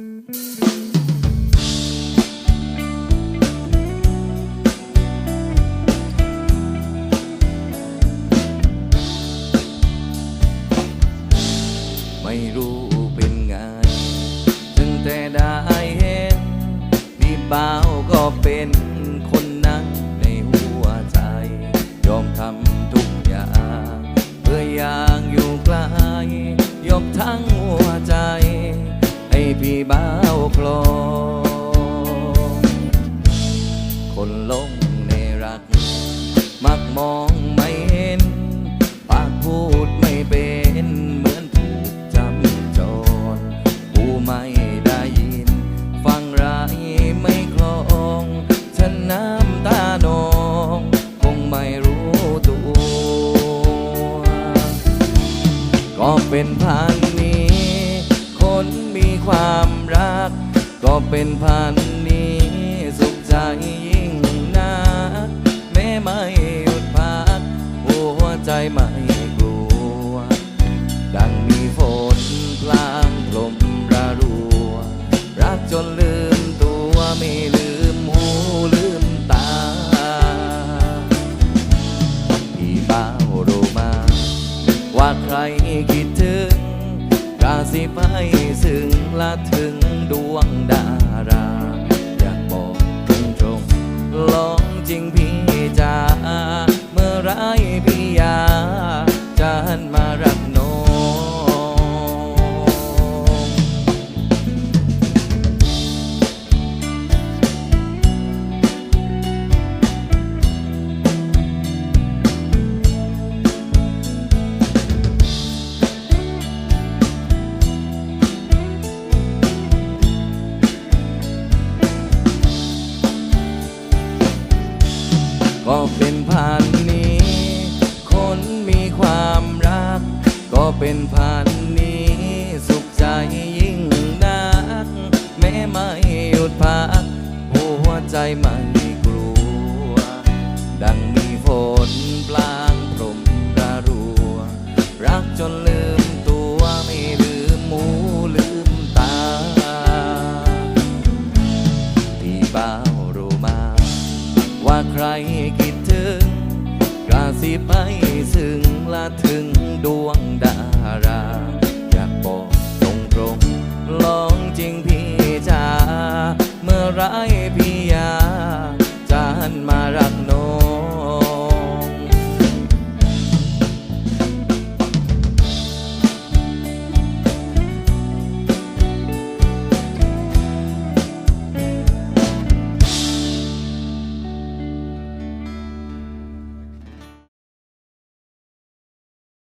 ไม่รู้เป็นไงถึงแต่ได้เห็นพี่บ่าวก็เป็น บ่าวคลอง คนลงในรัก มักมองไม่เห็น ปากพูดไม่เป็น เหมือนถูกจำจรผู้ไม่ได้ยิน ฟังไรไม่คลองฉันน้ำตานอง คงไม่รู้ตัว ก็เป็นพัน ความรัก ก็เป็นพันนี้สุขใจยิ่งนักแม้ไม่หยุดพัก หัวใจไม่กลัว ดังมีฝนพลางลมระรัว รักจนลืมตัวไม่ลืมหูลืมตา พี่บ้ารู้มา ว่าใครคิดถึง กาสิไปซึงละถึงดวงดารา อยากบอกตรงตรงๆลองจริงพ ก็เป็นผ่านนี้ คนมีความรัก ก็เป็นผ่านนี้ สุขใจยิ่งนัก แม้ไม่หยุดพัก หัวใจมันกลัว ดังมีฝนปลางากใครคิดถึงกาสีไปซึ่งละถึงดวงดารา อยากบอกตรงๆลองจริง